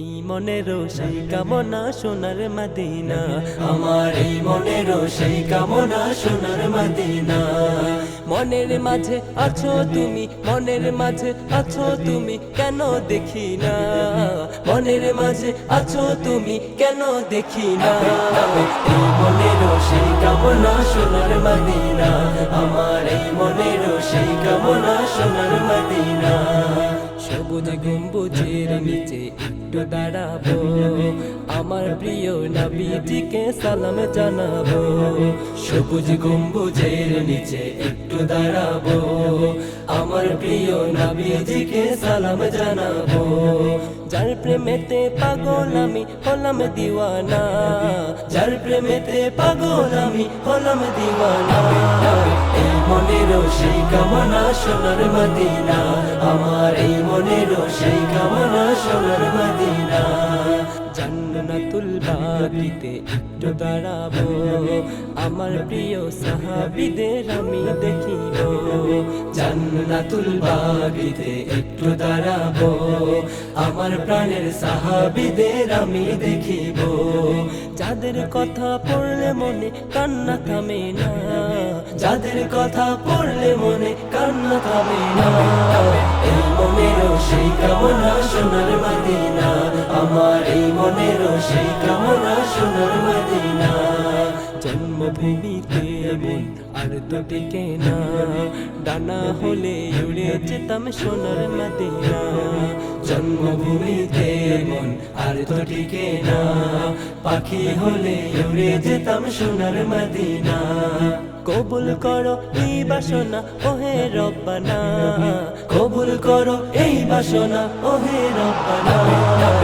এই মনেরও সেই কামনা সোনার মদিনা। আমার এই মনেরও সেই কামনা সোনার মদিনা। মনের মাঝে আছো তুমি মনের মাঝে আছো তুমি কেন দেখি না? মনের মাঝে আছো তুমি কেন দেখি না? এই মনেরও সেই কামনা সোনার মদিনা। আমার এই মনের সেই কামনা সোনার মদিনা। সবুজ গম্বুজের নিচে একটু দাঁড়াবো। আমার প্রিয় নবীজিকে সালাম জানাব। সবুজ গম্বুজের নিচে একটু দাঁড়াবো। আমার প্রিয় নবীজিকে সালাম জানাব। যার প্রেমেতে পাগল আমি হলাম দিওয়ানা। যার প্রেমেতে পাগল আমি হলাম দিওয়ানা। এই মনেরও সেই কামনা সোনার মদিনা। আমার এই মনেরও সেই কামনা সোনার জান্নাতুল বাগিতে একটু দাঁড়াবো আমার প্রিয় সাহাবিদের আমি দেখিব। জান্নাতুল বাগিতে একটু দাঁড়াবো আমার প্রাণের সাহাবিদের আমি দেখিব। যাদের কথা পড়লে মনে কান্না থামে না। যাদের কথা পড়লে মনে কান্না থামে না। এই মনেরও সেই কামনা সোনার মদিনা সেই কামনা সোনার মদিনা। জন্মভূমিতে মন আর দুটিকে না ডানা হলে উড়ে যেতাম সোনার মদিনা। জন্মভূমিতে মন আর দুটিকে না পাখি হলে উড়ে যেতাম সোনার মদিনা। কবুল করো এই বাসনা, ওহে রব্বানা। কবুল করো এই বাসনা, ওহে রব্বানা।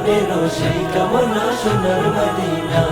মনেরও সেই কামনা সোনার মদিনা।